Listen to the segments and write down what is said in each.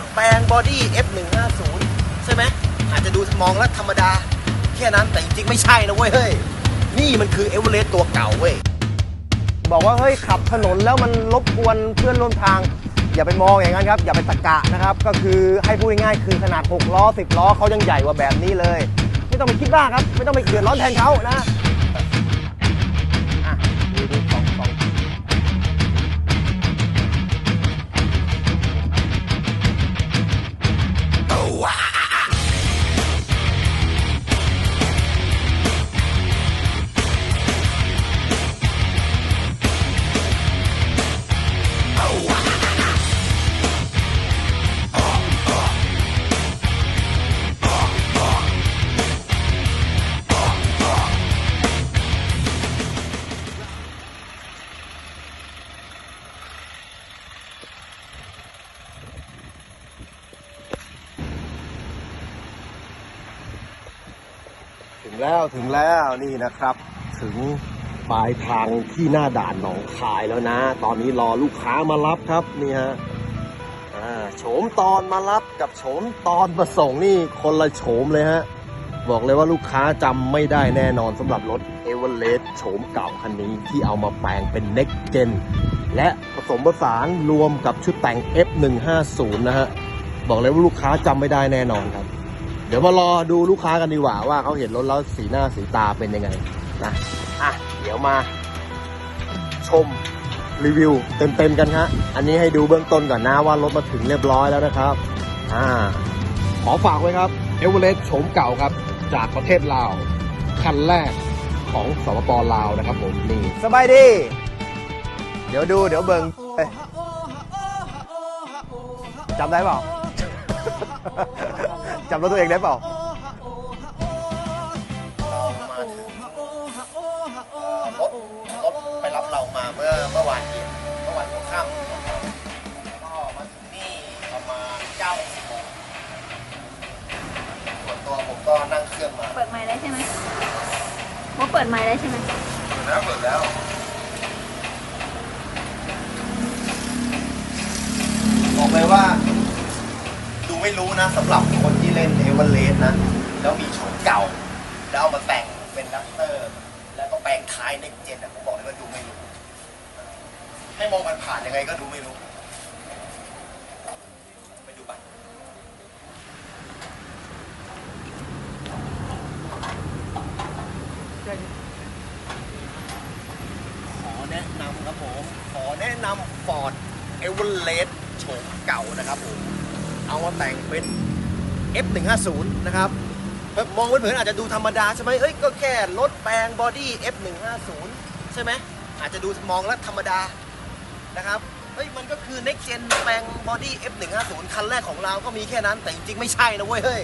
ถแปลงบอดี้ F150 ใช่ไหมอาจจะดูมองแล้วธรรมดา แค่นั้นแต่จริงๆ ไม่ใช่นะเว้ยเฮ้ย นี่มันคือเอเวอเรสต์ตัวเก่าเว้ย บอกว่าเฮ้ยขับถนนแล้วมันรบกวนเพื่อนร่วมทาง อย่าไปมองอย่างนั้นครับ อย่าไปตะกะนะครับ ก็คือให้พูดง่ายๆคือขนาด 6 ล้อ 10 ล้อเขายังใหญ่กว่าแบบนี้เลย ไม่ต้องไปคิดมากครับ ไม่ต้องไปเดือดร้อนแทนเขานะ งแล้วถึงแล้วนี่นะครับ ถึงปลายทางที่หน้าด่านหนองคายแล้วนะ ตอนนี้รอลูกค้ามารับครับนี่ฮะโฉมตอนมารับกับโฉมตอนมาส่งนี่คนละโฉมเลยฮะ บอกเลยว่าลูกค้าจำไม่ได้แน่นอนสำหรับรถเอเวอเรสต์โฉมเก่าคันนี้ที่เอามาแปลงเป็น Next Gen และผสมผสานรวมกับชุดแต่ง F150 นะฮะ บอกเลยว่าลูกค้าจำไม่ได้แน่นอนครับ เดี๋ยวมารอดูลูกค้ากันดีกว่าว่าเขาเห็นรถแล้วสีหน้าสีตาเป็นยังไงนะอะเดี๋ยวมา ชมรีวิวเต็มๆกันฮะอันนี้ให้ดูเบื้องต้นก่อนนะว่ารถมาถึงเรียบร้อยแล้วนะครับ อ่า ขอฝากไว้ครับเอเวอเรสต์โฉมเก่าครับ จากประเทศลาว คันแรกของสปปลาวนะครับผมนี่สบายดี เดี๋ยวดูเดี๋ยวเบิงเอ้ยจำได้เปล่า จำรถตัวเองได้เปล่า มาถึงรถรถไปรับเรามาเมื่อเมื่อวานเย็นเมื่อวานหัวค่ำก็มาถึงนี่ประมาณ9โมง10โมงส่วนตัวผมก็นั่งเครื่องมาเปิดไมค์ได้ใช่ไหมว่าเปิดไมค์ได้ใช่ไหมเปิดแล้วเปิดแล้วบอกเลยว่า ดูไม่รู้นะสำหรับคนที่ เล่นเอเวอเรสต์นะ แล้วมีโฉมเก่า แล้วเอามาแต่งเป็นดักเตอร์ แล้วก็แปลงท้ายในเจนอะผมบอกเลยว่าดูไม่รู้ ให้มองมันผ่านยังไงก็ดูไม่รู้ ไปดูไปขอแนะนำครับผม ขอแนะนำ Ford e v e r e s t โฉมเก่านะครับผม เอามาแต่งเป็น F150 นะครับมองเผินๆอาจจะดูธรรมดาใช่ไหมเอ้ยก็แค่รถแปลงบอดี้ F150 ใช่ไหมอาจจะดูมองแล้วธรรมดานะครับเฮ้ยมันก็คือ next gen แปลงบอดี้ F150 คันแรกของเราก็มีแค่นั้นแต่จริงๆไม่ใช่นะเว้ยเฮ้ย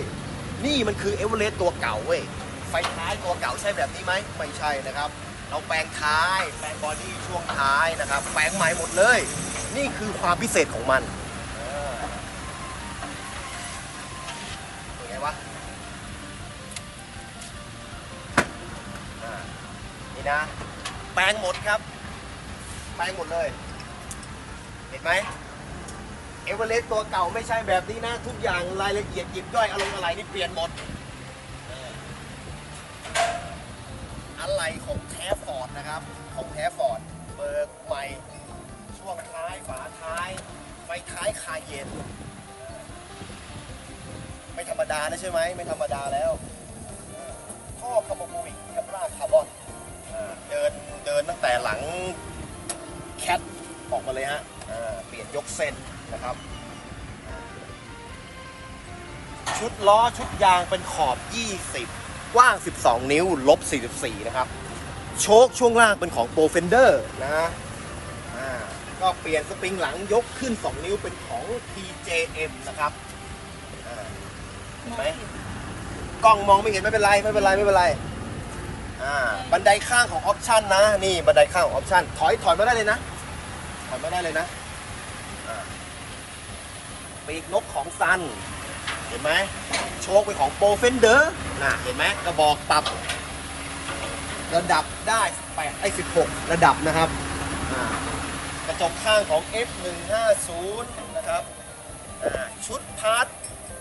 นี่มันคือเอเวอเรสต์ตัวเก่าเว้ยไฟท้ายตัวเก่าใช่แบบนี้ไหมไม่ใช่นะครับ เราแปลงท้ายแปลงบอดี้ช่วงท้ายนะครับแปลงใหม่หมดเลย นี่คือความพิเศษของมัน นี่นะ แปลงหมดครับ แปลงหมดเลย เห็นไหมเอเวอเรสต์ตัวเก่าไม่ใช่แบบนี้นะ ทุกอย่างรายละเอียดหยิบย่อยอารมณ์อะไรนี่เปลี่ยนหมดเอออะไรของแท้ฟอร์ดนะครับ ของแท้ฟอร์ดเบิกใหม่ช่วงท้ายฝาท้ายไฟท้ายคาเย็น ไม่ธรรมดาแล้วใช่ไหมไม่ธรรมดาแล้วท่อคาร์บอนิกกับลากคาร์บอนอ่า เดินเดินตั้งแต่หลังแคทออกมาเลยฮะเปลี่ยนยกเส้นนะครับ ชุดล้อชุดยางเป็นขอบ 20 กว้าง 12 นิ้ว ลบ 44 นะครับ โชคช่วงล่างเป็นของโปรเฟนเดอร์นะก็เปลี่ยนสปริงหลังยกขึ้น 2 นิ้วเป็นของ TJM นะครับเห็นไหมกล้องมองไม่เห็นไม่เป็นไรไม่เป็นไรไม่เป็นไร อ่าบันไดข้างของออปชันนะนี่บันไดข้างของออปชันถอยถอยมาได้เลยนะ ถอยมาได้เลยนะอ่าปีกนกของซัน เห็นไหมโชคเป็นของโปรเฟนเดอร์นะเห็นไหมกระบอกปรับระดับได้8ไอ้16ระดับนะครับอ่ากระจกข้างของ F150 นะครับชุดพาร์ท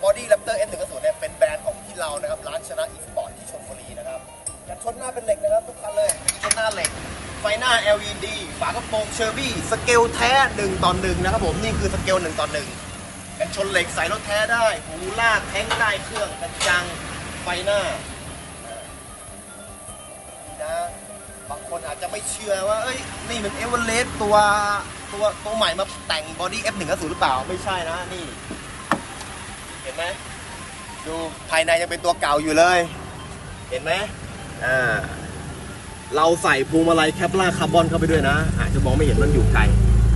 บอดี้แรปเตอร์ N1 เนี่ยเป็นแบรนด์ของที่เรานะครับ ร้านชนะอีสปอร์ตที่ชลบุรีนะครับ กันชนหน้าเป็นเหล็กนะครับทุกคันเลยชนหน้าเหล็ก ไฟหน้า LED ฝากระโปรงเชอร์บี้สเกลแท้1ต่อ1นะครับผมนี่คือสเกล1ต่อ1กันชนเหล็กใส่รถแท้ได้หูลากแท้งได้เครื่องกันจังไฟหน้านะบางคนอาจจะไม่เชื่อว่า เอ้ย นี่มันเอเวอเรสต์ตัวตัวตัวใหม่มาแต่งบอดี้ F1 หรือเปล่า ไม่ใช่นะ นี่ เห็นไหม ดูภายในยังเป็นตัวเก่าอยู่เลย เห็นไหม อ่าเราใส่พวงมาลัยแคปลาคาร์บอนเข้าไปด้วยนะ อาจจะมองไม่เห็นมันอยู่ไกล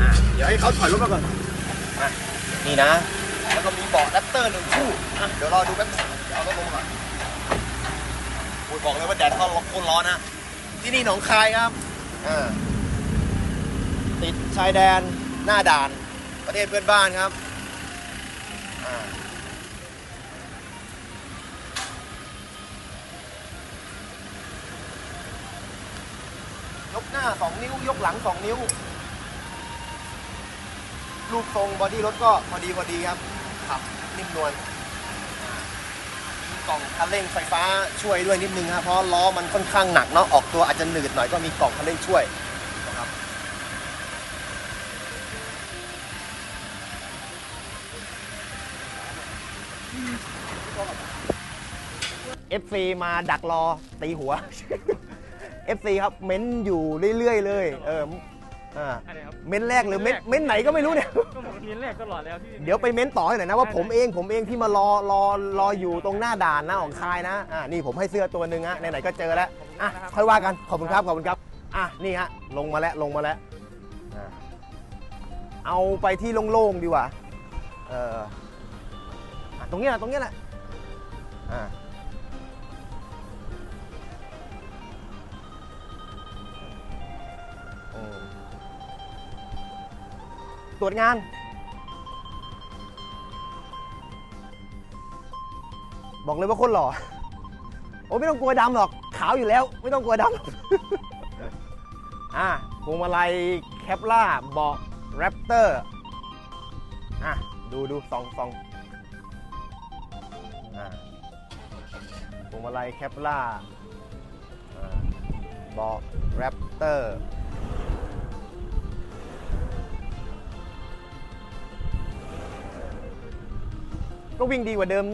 อ่าเดี๋ยวให้เขาถอยรถมาก่อนอะนี่นะ แล้วก็มีเบาะแรปเตอร์หนึ่งคู่อะเดี๋ยวรอดูแป๊บนึงเดี๋ยวเอารถลงก่อนโอ้ยบอกเลยว่าแดดเข้าโคนร้อนนะที่นี่หนองคายครับอ่าติดชายแดนหน้าด่าน ประเทศเพื่อนบ้านครับอ่า ยกหน้า 2 นิ้ว ยกหลัง 2 นิ้ว รูปทรงบอดี้รถก็พอดีพอดีครับ ขับนิ่มนวลกล่องคันเร่งไฟฟ้าช่วยด้วยนิดนึงครับเพราะล้อมันค่อนข้างหนักเนาะออกตัวอาจจะหนืดหน่อยก็มีกล่องคันเร่งช่วยนะครับ FC มาดักรอตีหัว FC ครับเม้นอยู่เรื่อยๆ เลยเอออ่าอะไรครับเม้นแรกหรือเม้นเม้นไหนก็ไม่รู้เนี่ย ก็เหมือนเรียนแรกตลอดแล้วที่เดี๋ยวไปเม้นต่อให้หน่อยนะว่าผมเองผมเองที่มารอรอรออยู่ตรงหน้าด่านนะของคายนะอ่านี่ผมให้เสื้อตัวหนึ่งฮะไหนๆก็เจอแล้วอะค่อยว่ากันขอบคุณครับขอบคุณครับอะนี่ฮะลงมาแล้วลงมาแล้วอะเอาไปที่โล่งๆดีกว่าเอออะตรงเนี้ยแหละตรงเนี้ยแหละอะ ตรวจงาน บอกเลยว่าคนหล่อ โอ้ไม่ต้องกลัวดำหรอก ขาวอยู่แล้ว ไม่ต้องกลัวดำอะพวงมาลัยแคปล่าเบาะแรปเตอร์อะดูดูซองซองอะพวงมาลัยแคปล่าอะเบาะแรปเตอร์ ก็วิ่งดีกว่าเดิม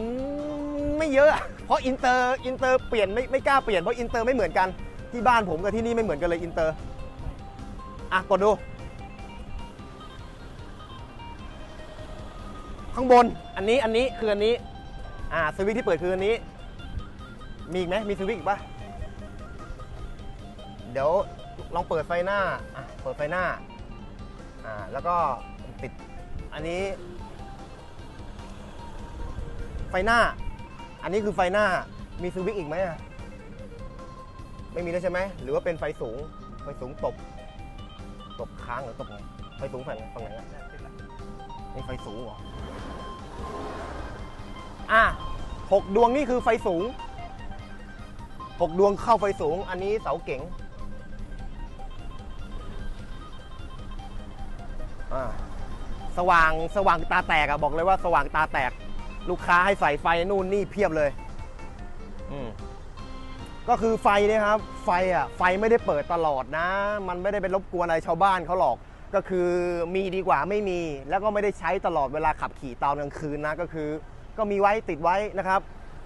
ไม่เยอะ เพราะอินเตอร์อินเตอร์เปลี่ยนไม่ไม่กล้าเปลี่ยนเพราะอินเตอร์ไม่เหมือนกันที่บ้านผมกับที่นี่ไม่เหมือนกันเลยอินเตอร์อะกดดู ข้างบนอันนี้อันนี้คืออันนี้อ่าสวิตที่เปิดคืออันนี้ มีอีกไหมมีสวิตอีกปะเดี๋ยวลองเปิดไฟหน้าอะเปิดไฟหน้าอ่าแล้วก็ปิดอันนี้ ไฟหน้า อันนี้คือไฟหน้า มีสวิตช์อีกไหมอะไม่มีแล้วใช่ไหม หรือว่าเป็นไฟสูง ไฟสูงตบ ตบค้างหรือตบไงไฟสูงฝั่งฝั่งไหนอะนี่ไฟสูงเหรอ อะหกดวงนี่คือไฟสูงหกดวงเข้าไฟสูง อันนี้เสาเก๋งอ่าสว่างสว่างตาแตกอะบอกเลยว่าสว่างตาแตก ลูกค้าให้ใส่ไฟนู่นนี่เพียบเลยอืมก็คือไฟเนี่ยครับ ไฟอะไฟไม่ได้เปิดตลอดนะ มันไม่ได้เป็นรบกวนอะไรชาวบ้านเขาหรอก ก็คือมีดีกว่าไม่มี แล้วก็ไม่ได้ใช้ตลอดเวลาขับขี่ตอนกลางคืนนะก็คือ ก็มีไว้ติดไว้นะครับ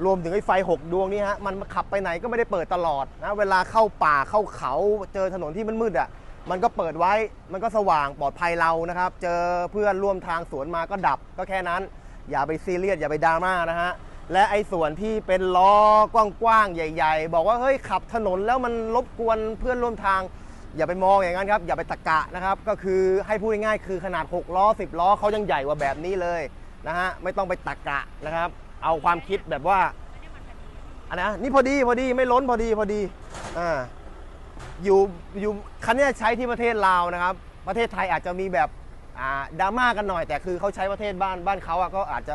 รวมถึงไอ้ไฟ 6 ดวงนี้ฮะมันขับไปไหนก็ไม่ได้เปิดตลอดนะเวลาเข้าป่าเข้าเขาเจอถนนที่มันมืดอะมันก็เปิดไว้มันก็สว่างปลอดภัยเรานะครับ เจอเพื่อนร่วมทางสวนมาก็ดับก็แค่นั้น อย่าไปซีเรียสอย่าไปดราม่านะฮะและไอ้ส่วนที่เป็นล้อกว้างๆใหญ่ ๆ บอกว่าเฮ้ยขับถนนแล้วมันรบกวนเพื่อนร่วมทาง อย่าไปมองอย่างนั้นครับอย่าไปตะกะนะครับก็คือให้พูดง่ายๆคือขนาด 6 ล้อ 10 ล้อเขายังใหญ่กว่าแบบนี้เลยนะฮะไม่ต้องไปตะกะนะครับ เอาความคิดแบบว่าอันนะนี่พอดีพอดีไม่ล้นพอดีพอดีอ่าอยู่อยู่คันนี้ใช้ที่ประเทศลาวนะครับ ประเทศไทยอาจจะมีแบบ ดราม่ากันหน่อยแต่คือเขาใช้ประเทศบ้านบ้านเขาอะก็อาจจะ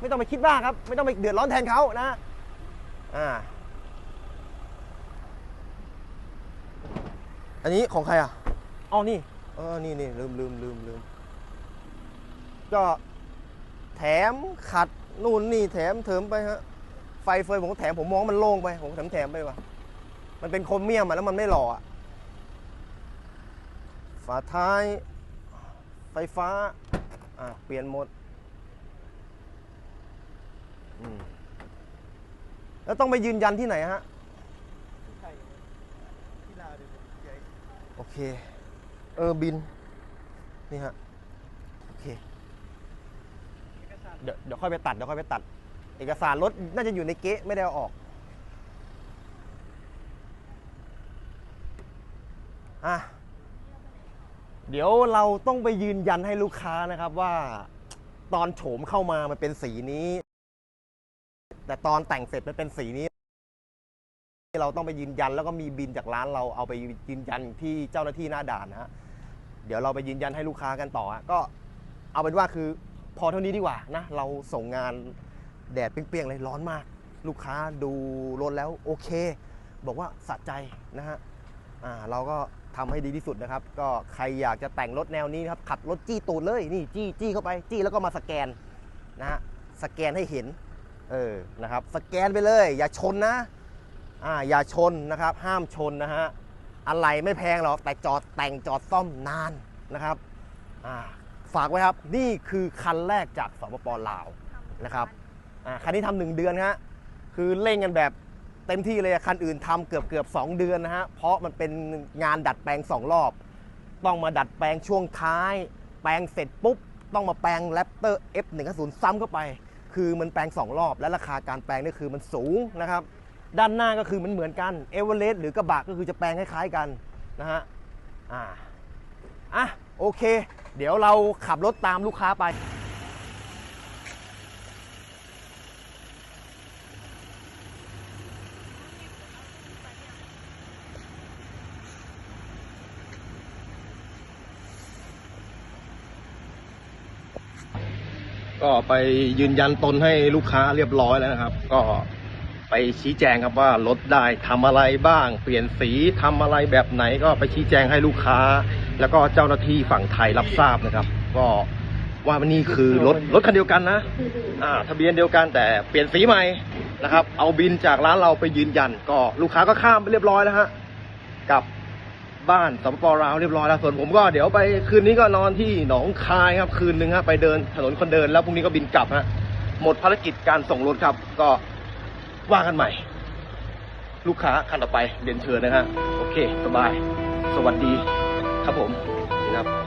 ไม่ต้องไปคิดบ้าครับ ไม่ต้องไปเดือดร้อนแทนเขานะอ่าอันนี้ของใครอะอ๋อนี่เออนี่นี่ลืมลืมลืมลืมก็แถมขัดนู่นนี่แถมเถิมไปฮะไฟเฟยผมก็แถมผมมองมันโล่งไปผมแถมแถมไปว่ะมันเป็นโครเมียมอะแล้วมันไม่หล่ออะฝาท้าย ไฟฟ้า อะ เปลี่ยนหมดมแล้วต้องไปยืนยันที่ไหนฮะ โอเค เออบิน นี่ฮะ โอเค เดี๋ยวเดี๋ยวค่อยไปตัด เดี๋ยวค่อยไปตัด เอกสารรถน่าจะอยู่ในเก๊ะไม่ได้เอาออก อะ เดี๋ยวเราต้องไปยืนยันให้ลูกค้านะครับว่าตอนโฉมเข้ามามันเป็นสีนี้ แต่ตอนแต่งเสร็จมันเป็นสีนี้ เราต้องไปยืนยันแล้วก็มีบินจากร้านเราเอาไปยืนยันที่เจ้าหน้าที่หน้าด่านนะฮะเดี๋ยวเราไปยืนยันให้ลูกค้ากันต่อฮะก็เอาเป็นว่าคือพอเท่านี้ดีกว่านะเราส่งงานแดดเปรี้ยงๆเลยร้อนมาก ลูกค้าดูรถแล้วโอเค บอกว่าสะใจนะฮะอ่าเราก็ ทำให้ดีที่สุดนะครับ ก็ใครอยากจะแต่งรถแนวนี้นะครับขับรถจี้ตูดเลยนี่จี้จี้เข้าไปจี้แล้วก็มาสแกนนะฮะสแกนให้เห็นเออนะครับสแกนไปเลย อย่าชนนะอ่าอย่าชนนะครับ ห้ามชนนะฮะอะไรไม่แพงหรอกแต่จอดแต่งจอดซ่อมนานนะครับอ่าฝากไว้ครับนี่คือคันแรกจากสปปลาวนะครับอ่าคันนี้ทำหนึ่งเดือนฮะคือเร่งกันแบบ เต็มที่เลยคันอื่นทำเกือบเกือบสองเดือนนะฮะเพราะมันเป็นงานดัดแปลงสองรอบ ต้องมาดัดแปลงช่วงท้าย แปลงเสร็จปุ๊บ ต้องมาแปลงแรปเตอร์ F150 ซ้ำเข้าไป คือมันแปลงสองรอบ และราคาการแปลงนี่คือมันสูงนะครับด้านหน้าก็คือมันเหมือนกันเอเวอเรสต์หรือกระบะก็คือจะแปลงคล้ายๆกันนะฮะอ่าอะโอเค เดี๋ยวเราขับรถตามลูกค้าไป ก็ไปยืนยันตนให้ลูกค้าเรียบร้อยแล้วนะครับ ก็ไปชี้แจงครับว่ารถได้ทำอะไรบ้าง เปลี่ยนสีทำอะไรแบบไหนก็ไปชี้แจงให้ลูกค้า แล้วก็เจ้าหน้าที่ฝั่งไทยรับทราบนะครับ ก็ว่ามันนี่คือรถรถคันเดียวกันนะอ่าทะเบียนเดียวกันแต่เปลี่ยนสีใหม่นะครับ เอาบินจากร้านเราไปยืนยัน ก็ลูกค้าก็ข้ามไปเรียบร้อยแล้วฮะกับ บ้านสปปลาวเรียบร้อยแล้วส่วนผมก็เดี๋ยวไปคืนนี้ก็นอนที่หนองคายครับคืนนึงฮะไปเดินถนนคนเดินแล้วพรุ่งนี้ก็บินกลับฮะหมดภารกิจการส่งรถครับ ก็ว่ากันใหม่ ลูกค้าคันต่อไปเรียนเชิญนะฮะโอเค สบาย สวัสดีครับผมนะครับ